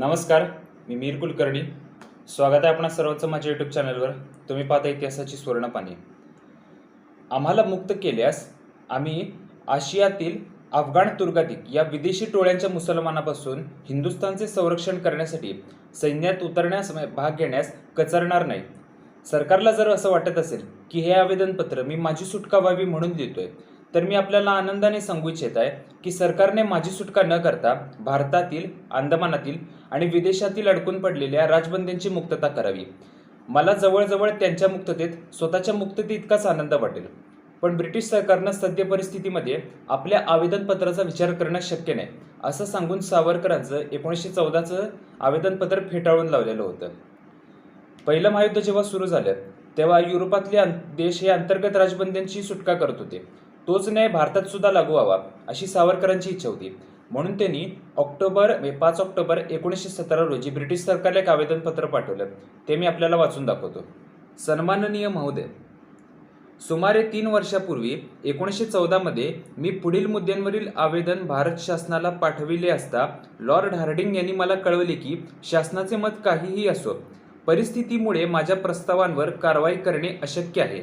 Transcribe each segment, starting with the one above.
नमस्कार मी मीर कुलकर्णी. स्वागत आहे आपणा सर्वांचं माझ्या यूट्यूब चॅनलवर तुम्ही पाहता इतिहासाची सुवर्णपाने. आम्हाला मुक्त केल्यास आम्ही आशियातील अफगाण तुर्गातिक या विदेशी टोळ्यांच्या मुसलमानापासून हिंदुस्थानचे संरक्षण करण्यासाठी सैन्यात उतरण्यास म्हणजे भाग घेण्यास कचरणार नाही. सरकारला जर असं वाटत असेल की हे आवेदनपत्र मी माझी सुटका व्हावी म्हणून देतोय तर मी आपल्याला आनंदाने सांगू इच्छित आहे की सरकारने माझी सुटका न करता भारतातील अंदमानातील आणि विदेशातील अडकून पडलेल्या राजबंद्यांची मुक्तता करावी. मला जवळजवळ त्यांच्या मुक्ततेत स्वतःच्या मुक्तते इतकाच आनंद वाटेल. पण ब्रिटिश सरकारनं सद्य परिस्थितीमध्ये आपल्या आवेदनपत्राचा विचार करणं शक्य नाही असं सांगून सावरकरांचं एकोणीसशे चौदाचं आवेदनपत्र फेटाळून लावलेलं होतं. पहिलं महायुद्ध जेव्हा सुरू झालं तेव्हा युरोपातले देश हे अंतर्गत राजबंद्यांची सुटका करत होते. तोच न्याय भारतात सुद्धा लागू व्हावा अशी सावरकरांची इच्छा होती. म्हणून त्यांनी ऑक्टोबर म्हणजे पाच ऑक्टोबर एकोणीसशे सतरा रोजी ब्रिटिश सरकारला एक आवेदनपत्र पाठवलं. ते मी आपल्याला वाचून दाखवतो. सन्माननीय महोदय सुमारे तीन वर्षापूर्वी एकोणीसशे चौदामध्ये मी पुढील मुद्द्यांवरील आवेदन भारत शासनाला पाठविले असता लॉर्ड हार्डिंग यांनी मला कळवले की शासनाचे मत काहीही असो परिस्थितीमुळे माझ्या प्रस्तावांवर कारवाई करणे अशक्य आहे.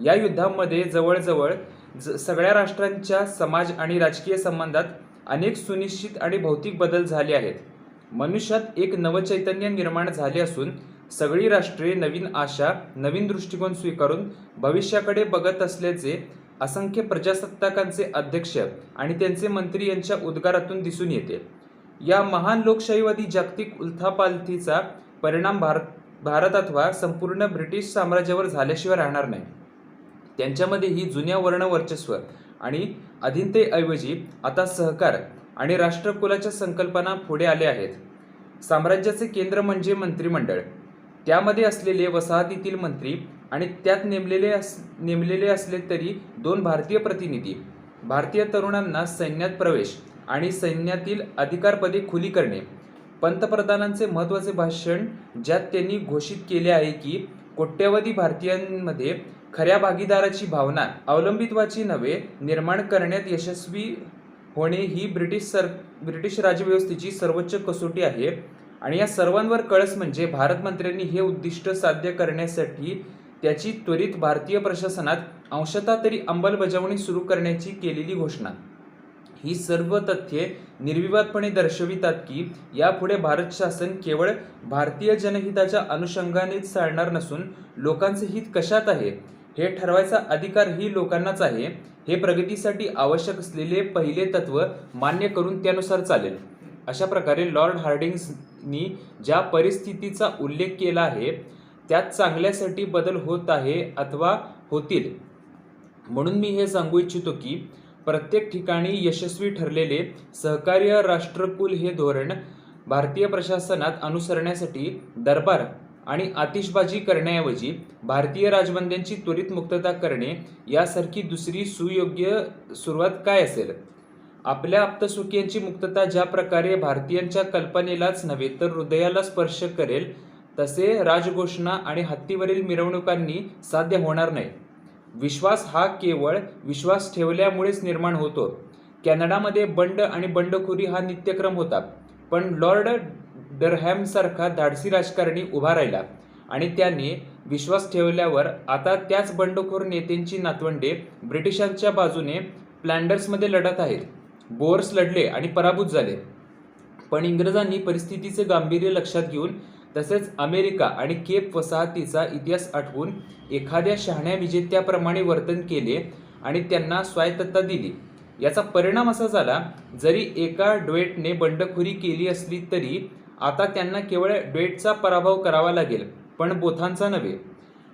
या युद्धामध्ये जवळजवळ ज सगळ्या राष्ट्रांच्या समाज आणि राजकीय संबंधात अनेक सुनिश्चित आणि भौतिक बदल झाले आहेत. मनुष्यात एक नवचैतन्य निर्माण झाले असून सगळी राष्ट्रे नवीन आशा नवीन दृष्टिकोन स्वीकारून भविष्याकडे बघत असल्याचे असंख्य प्रजासत्ताकांचे अध्यक्ष आणि त्यांचे मंत्री यांच्या उद्गारातून दिसून येते. या महान लोकशाहीवादी जागतिक उलथापालथीचा परिणाम भारत भारत अथवा संपूर्ण ब्रिटिश साम्राज्यावर झाल्याशिवाय राहणार नाही. त्यांच्यामध्ये ही जुन्या वर्ण वर्चस्व आणि अधीनतेऐवजी आता सहकार आणि राष्ट्रकुलाच्या संकल्पना पुढे आल्या आहेत. साम्राज्याचे केंद्र म्हणजे मंत्रिमंडळ. त्यामध्ये असलेले वसाहतीतील मंत्री आणि त्यात नेमलेले अस नेमलेले असले तरी दोन भारतीय प्रतिनिधी. भारतीय तरुणांना सैन्यात प्रवेश आणि सैन्यातील अधिकारपदे खुली करणे. पंतप्रधानांचे महत्त्वाचे भाषण ज्यात त्यांनी घोषित केले आहे की कोट्यवधी भारतीयांमध्ये खऱ्या भागीदाराची भावना अवलंबित्वाची नव्हे निर्माण करण्यात यशस्वी होणे ही ब्रिटिश सर ब्रिटिश राजव्यवस्थेची सर्वोच्च कसोटी आहे. आणि या सर्वांवर कळस म्हणजे भारत मंत्र्यांनी हे उद्दिष्ट साध्य करण्यासाठी त्याची त्वरित भारतीय प्रशासनात अंशतः तरी अंमलबजावणी सुरू करण्याची केलेली घोषणा. ही सर्व तथ्ये निर्विवादपणे दर्शवितात की यापुढे भारत शासन केवळ भारतीय जनहिताच्या अनुषंगानेच चालणार नसून लोकांचे हित कशात आहे? हे ठरवायचा अधिकार ही लोकांनाच आहे. हे प्रगतीसाठी आवश्यक असलेले पहिले तत्व मान्य करून त्यानुसार चालेल. अशा प्रकारे लॉर्ड हार्डिंग्सनी ज्या परिस्थितीचा उल्लेख केला आहे त्यात चांगल्यासाठी बदल होत आहे अथवा होतील. म्हणून मी हे सांगू इच्छितो की प्रत्येक ठिकाणी यशस्वी ठरलेले सहकार्य राष्ट्रकुल हे धोरण भारतीय प्रशासनात अनुसरण्यासाठी दरबार आणि आतिषबाजी करण्याऐवजी भारतीय राजबंद्यांची त्वरित मुक्तता करणे यासारखी दुसरी सुयोग्य सुरुवात काय असेल? आपल्या आप्तसुखियांची मुक्तता ज्या प्रकारे भारतीयांच्या कल्पनेलाच नव्हे तर हृदयाला स्पर्श करेल तसे राजघोषणा आणि हत्तीवरील मिरवणुकांनी साध्य होणार नाही. विश्वास हा केवळ विश्वास ठेवल्यामुळेच निर्माण होतो. कॅनडामध्ये बंड आणि बंडखोरी हा नित्यक्रम होता. पण लॉर्ड डरहॅमसारखा धाडसी राजकारणी उभा राहिला आणि त्याने विश्वास ठेवल्यावर आता त्याच बंडखोर नेत्यांची नातवंडे ब्रिटिशांच्या बाजूने प्लॅन्डर्समध्ये लढत आहेत. बोर्स लढले आणि पराभूत झाले. पण इंग्रजांनी परिस्थितीचे गांभीर्य लक्षात घेऊन तसेच अमेरिका आणि केप वसाहतीचा इतिहास आठवून एखाद्या शहाण्या विजेत्याप्रमाणे वर्तन केले आणि त्यांना स्वायत्तता दिली. याचा परिणाम असा झाला जरी एका ड्वेटने बंडखोरी केली असली तरी आता त्यांना केवळ डेटचा पराभव करावा लागेल पण बोथांचा नव्हे.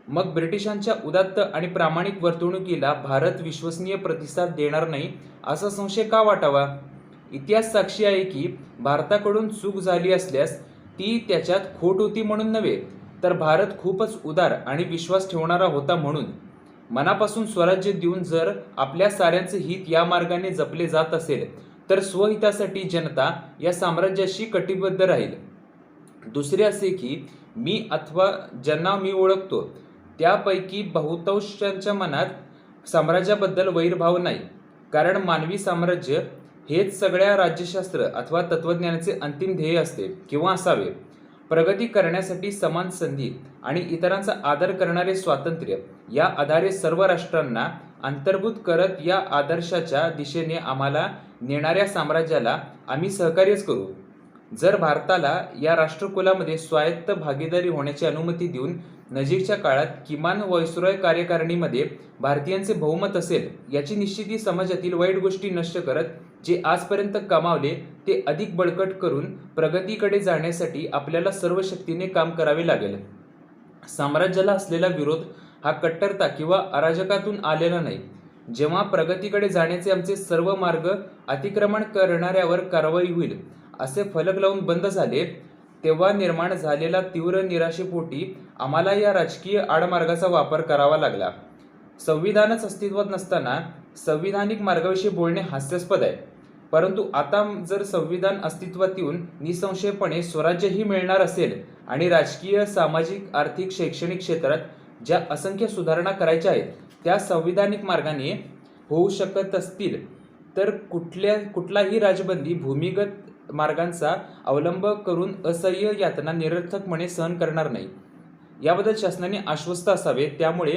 मग ब्रिटिशांच्या उदात्त आणि प्रामाणिक वर्तणुकीला भारत विश्वसनीय प्रतिसाद देणार नाही असा संशय का वाटावा? इतिहास साक्षी आहे की भारताकडून चूक झाली असल्यास ती त्याच्यात खोट होती म्हणून नव्हे तर भारत खूपच उदार आणि विश्वास ठेवणारा होता म्हणून. मनापासून स्वराज्य देऊन जर आपल्या साऱ्यांचे हित या मार्गाने जपले जात असेल तर स्वहितासाठी जनता या साम्राज्याशी कटिबद्ध राहील. दुसरे असे की मी अथवा ज्यांना मी ओळखतो त्यापैकी बहुतांशांच्या मनात साम्राज्याबद्दल वैरभाव नाही. कारण मानवी साम्राज्य हेच सगळ्या राज्यशास्त्र अथवा तत्वज्ञानाचे अंतिम ध्येय असते किंवा असावे. प्रगती करण्यासाठी समान संधी आणि इतरांचा आदर करणारे स्वातंत्र्य या आधारे सर्व राष्ट्रांना अंतर्भूत करत या आदर्शाच्या दिशेने आम्हाला नेणाऱ्या साम्राज्याला आम्ही सहकार्यच करू. जर भारताला या राष्ट्रकुलामध्ये स्वायत्त भागीदारी होण्याची अनुमती देऊन नजीकच्या काळात किमान वैसरॉय कार्यकारिणीमध्ये भारतीयांचे बहुमत असेल याची निश्चिती समाजातील वाईट गोष्टी नष्ट करत जे आजपर्यंत कमावले ते अधिक बळकट करून प्रगतीकडे जाण्यासाठी आपल्याला सर्व शक्तीने काम करावे लागेल. साम्राज्याला असलेला विरोध हा कट्टरता किंवा अराजकातून आलेला नाही. जेव्हा प्रगतीकडे जाण्याचे आमचे सर्व मार्ग अतिक्रमण करणाऱ्यावर कारवाई होईल असे फलक लावून बंद झाले तेव्हा निर्माण झालेला तीव्र निराशेपोटी आम्हाला या राजकीय आडमार्गाचा वापर करावा लागला. संविधानच अस्तित्वात नसताना संविधानिक मार्गाविषयी बोलणे हास्यास्पद आहे. परंतु आता जर संविधान अस्तित्वात येऊन निसंशयपणे स्वराज्यही मिळणार असेल आणि राजकीय सामाजिक आर्थिक शैक्षणिक क्षेत्रात ज्या असंख्य सुधारणा करायच्या आहेत त्या संविधानिक मार्गाने होऊ शकत असतील तर कुठल्या कुठलाही राजबंदी भूमिगत मार्गांचा अवलंब करून असह्य यातना निरर्थकपणे सहन करणार नाही. याबद्दल शासनाने आश्वस्त असावे त्यामुळे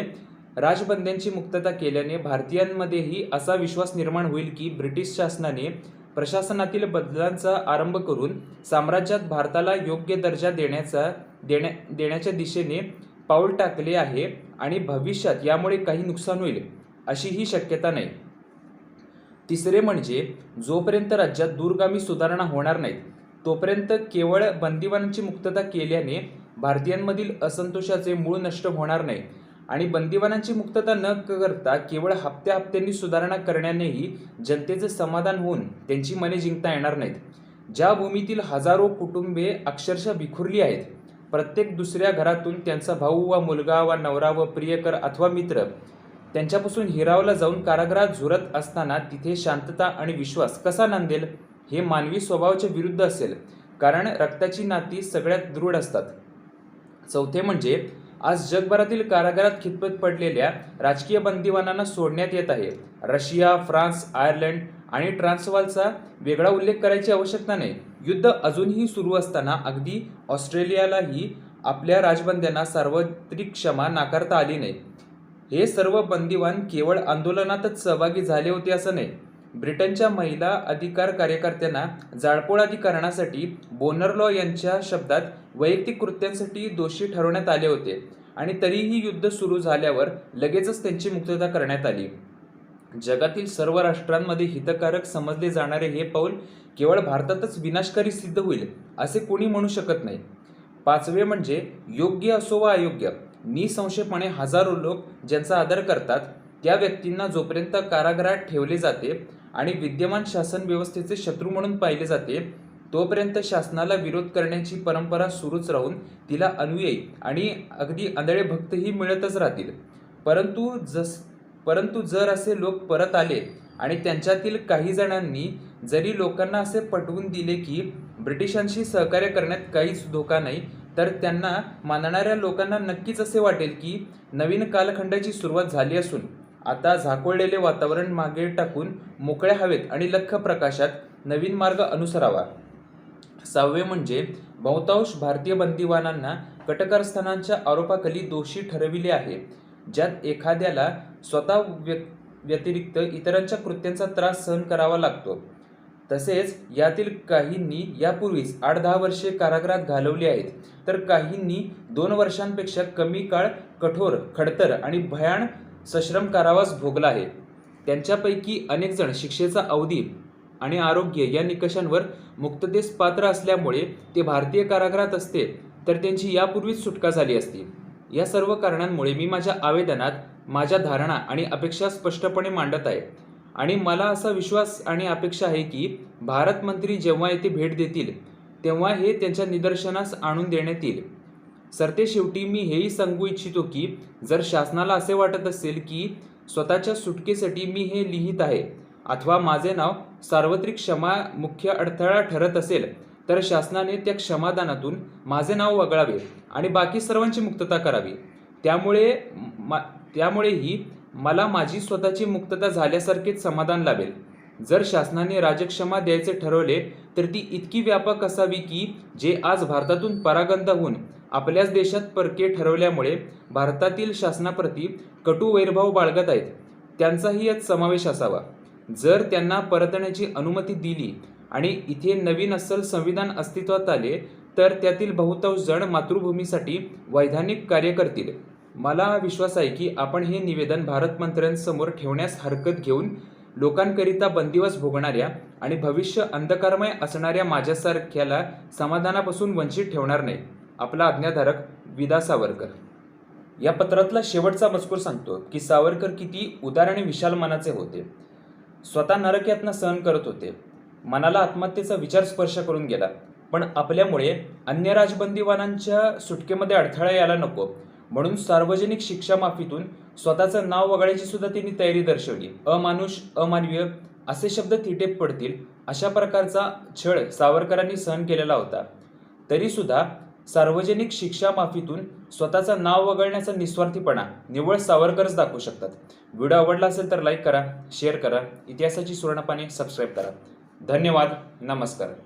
राजबंद्यांची मुक्तता केल्याने भारतीयांमध्येही असा विश्वास निर्माण होईल की ब्रिटिश शासनाने प्रशासनातील बदलांचा आरंभ करून साम्राज्यात भारताला योग्य दर्जा देण्याचा देण्या देण्याच्या दिशेने पाऊल टाकले आहे आणि भविष्यात यामुळे काही नुकसान होईल अशी ही शक्यता नाही. तिसरे म्हणजे जोपर्यंत राज्यात दूरगामी सुधारणा होणार नाहीत तोपर्यंत केवळ बंदिवानांची मुक्तता केल्याने भारतीयांमधील असंतोषाचे मूळ नष्ट होणार नाही आणि बंदिवानांची मुक्तता न करता केवळ हप्त्या हप्त्यांनी सुधारणा करण्यानेही जनतेचे समाधान होऊन त्यांची मने जिंकता येणार नाहीत. ज्या भूमीतील हजारो कुटुंबे अक्षरशः विखुरली आहेत प्रत्येक दुसऱ्या घरातून त्यांचा भाऊ वा मुलगा वा नवरा व प्रियकर अथवा मित्र त्यांच्यापासून हिरावला जाऊन कारागृहात झुरत असताना तिथे शांतता आणि विश्वास कसा नांदेल हे मानवी स्वभावाच्या विरुद्ध असेल कारण रक्ताची नाती सगळ्यात दृढ असतात. चौथे म्हणजे आज जगभरातील कारागृहात खितपत पडलेल्या राजकीय बंदिवानांना सोडण्यात येत आहे. रशिया फ्रान्स आयर्लंड आणि ट्रान्सवालचा वेगळा उल्लेख करायची आवश्यकता नाही. युद्ध अजूनही सुरू असताना अगदी ऑस्ट्रेलियालाही आपल्या राजबंद्यांना सार्वत्रिक क्षमा नाकारता आली नाही. हे सर्व बंदिवान केवळ आंदोलनातच सहभागी झाले होते असं नाही. ब्रिटनच्या महिला अधिकार कार्यकर्त्यांना जाळपोळ आदी बोनरलॉ यांच्या शब्दात वैयक्तिक कृत्यांसाठी दोषी ठरवण्यात आले होते आणि तरीही युद्ध सुरू झाल्यावर लगेचच त्यांची मुक्तता करण्यात आली. जगातील सर्व राष्ट्रांमध्ये हितकारक समजले जाणारे हे पाऊल केवळ भारतातच विनाशकारी सिद्ध होईल असे कोणी म्हणू शकत नाही. पाचवे म्हणजे योग्य असो वा अयोग्य निसंशयपणे हजारो लोक ज्यांचा आदर करतात त्या व्यक्तींना जोपर्यंत कारागृहात ठेवले जाते आणि विद्यमान शासन व्यवस्थेचे शत्रू म्हणून पाहिले जाते तोपर्यंत शासनाला विरोध करण्याची परंपरा सुरूच राहून तिला अनुयायी आणि अगदी आंधळे भक्तही मिळतच राहतील. परंतु जस परंतु जर असे लोक परत आले आणि त्यांच्यातील काही जणांनी जरी लोकांना असे पटवून दिले की ब्रिटिशांशी सहकार्य करण्यात काहीच धोका नाही तर त्यांना मानणाऱ्या लोकांना नक्कीच असे वाटेल की नवीन कालखंडाची सुरुवात झाली असून आता झाकोळलेले वातावरण मागे टाकून मोकळ्या हवेत आणि लख प्रकाशात नवीन मार्ग अनुसरावा. सहावे म्हणजे बहुतांश भारतीय बंदिवानांना कटकारस्थानांच्या आरोपाखाली दोषी ठरविले आहे ज्यात एखाद्याला स्वतः व्य व्यतिरिक्त इतरांच्या कृत्यांचा त्रास सहन करावा लागतो. तसेच यातील काहींनी यापूर्वीच आठ दहा वर्षे कारागृहात घालवली आहेत. तर काहींनी दोन वर्षांपेक्षा कमी काळ कठोर खडतर आणि भयाण सश्रम कारावास भोगला आहे. त्यांच्यापैकी अनेक जण शिक्षेचा अवधी आणि आरोग्य या निकषांवर मुक्ततेस पात्र असल्यामुळे ते भारतीय कारागृहात असते तर त्यांची यापूर्वीच सुटका झाली असती. या सर्व कारणांमुळे मी माझ्या आवेदनात माझ्या धारणा आणि अपेक्षा स्पष्टपणे मांडत आहे. आणि मला असा विश्वास आणि अपेक्षा आहे की भारत मंत्री जेव्हा येथे भेट देतील तेव्हा हे त्यांच्या निदर्शनास आणून देण्यात येईल. सरते शेवटी मी हेही सांगू इच्छितो की जर शासनाला असे वाटत असेल की स्वतःच्या सुटकेसाठी मी हे लिहित आहे अथवा माझे नाव सार्वत्रिक क्षमा मुख्य अडथळा ठरत असेल तर शासनाने त्या क्षमादानातून माझे नाव वगळावे आणि बाकी सर्वांची मुक्तता करावी. त्यामुळे मा त्यामुळेही मला माझी स्वतःची मुक्तता झाल्यासारखेच समाधान लाभेल. जर शासनाने राजक्षमा द्यायचे ठरवले तर ती इतकी व्यापक असावी की जे आज भारतातून परागंद होऊन आपल्याच देशात परके ठरवल्यामुळे भारतातील शासनाप्रती कटू वैरभाव बाळगत आहेत. त्यांचाही यात समावेश असावा. जर त्यांना परतण्याची अनुमती दिली आणि इथे नवीन अस्सल संविधान अस्तित्वात आले तर त्यातील बहुतांश जण मातृभूमीसाठी वैधानिक कार्य करतील. मला विश्वास आहे की आपण हे निवेदन भारत मंत्र्यांसमोर ठेवण्यास हरकत घेऊन लोकांकरिता बंदिवास भोगणाऱ्या आणि भविष्य अंधकारमय असणाऱ्या माझ्यासारख्याला समाधानापासून वंचित ठेवणार नाही आपला आज्ञाधारक विदा सावरकर. या पत्रातला शेवटचा मजकूर सांगतो की सावरकर किती उदार आणि विशाल मनाचे होते. स्वतः नरक सहन करत होते. मनाला आत्महत्येचा विचार स्पर्श करून गेला. पण आपल्यामुळे अन्य राजबंदीवानांच्या सुटकेमध्ये अडथळा यायला नको. म्हणून सार्वजनिक शिक्षामाफीतून स्वतःचं नाव वगळायची सुद्धा त्यांनी तयारी दर्शवली. अमानुष अमानवीय असे शब्द तिटेप पडतील अशा प्रकारचा छळ सावरकरांनी सहन केलेला होता. तरीसुद्धा सार्वजनिक शिक्षामाफीतून स्वतःचं नाव वगळण्याचा निस्वार्थीपणा निव्वळ सावरकरच दाखवू शकतात. व्हिडिओ आवडला असेल तर लाईक करा शेअर करा. इतिहासाची सुवर्णपाने सबस्क्राईब करा. धन्यवाद नमस्कार.